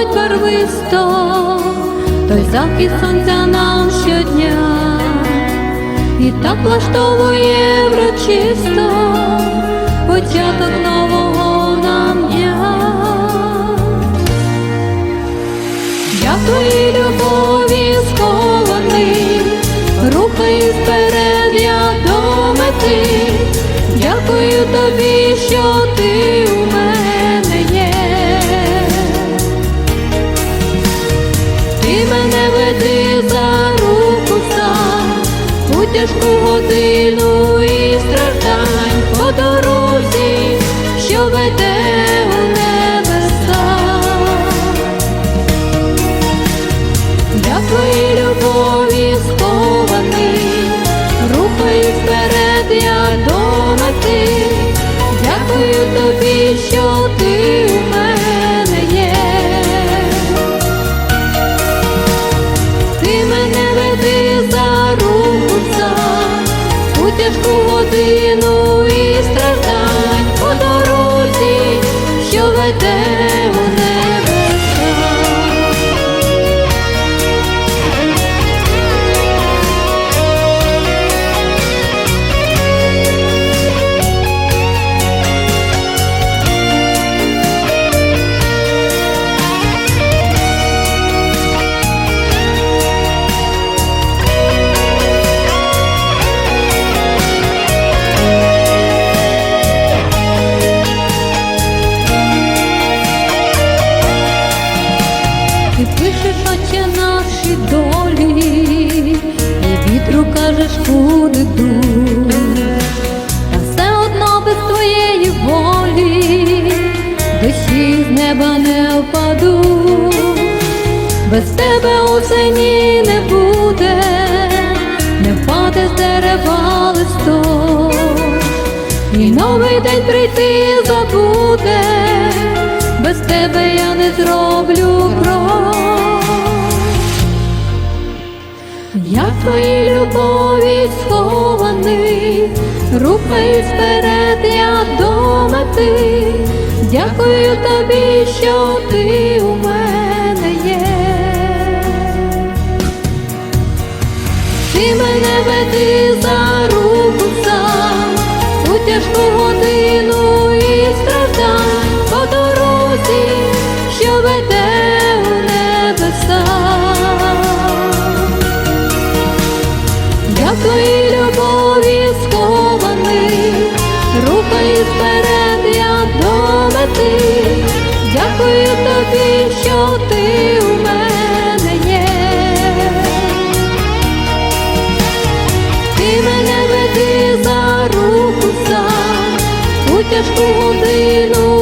несе барвисто, той захід сонця нам щодня, і так влаштовує врочисто початок нового нам дня. Я твоїй любові схований, рухаюсь вперед я до мети. Дякую тобі, що ти тяжку годину і страждань по дорозі, що веде тяжку годину і страждань по дорозі, що веде наші долі, і вітру кажеш, куди дух. Та все одно без твоєї волі, дощі з неба не впаду, без тебе осені не буде, не впаде з дерева листок, і новий день прийти забуде, без тебе я не зроблю крок. Я в твоїй любові схований, рухаюсь вперед я до мети. Дякую тобі, що ти у мене є. Ти мене веди за руку сам у тяжку годину Я любові схований, рухаюсь вперед я до мети. Дякую тобі, що ти у мене є. Ти мене веди за руку сам у тяжку годину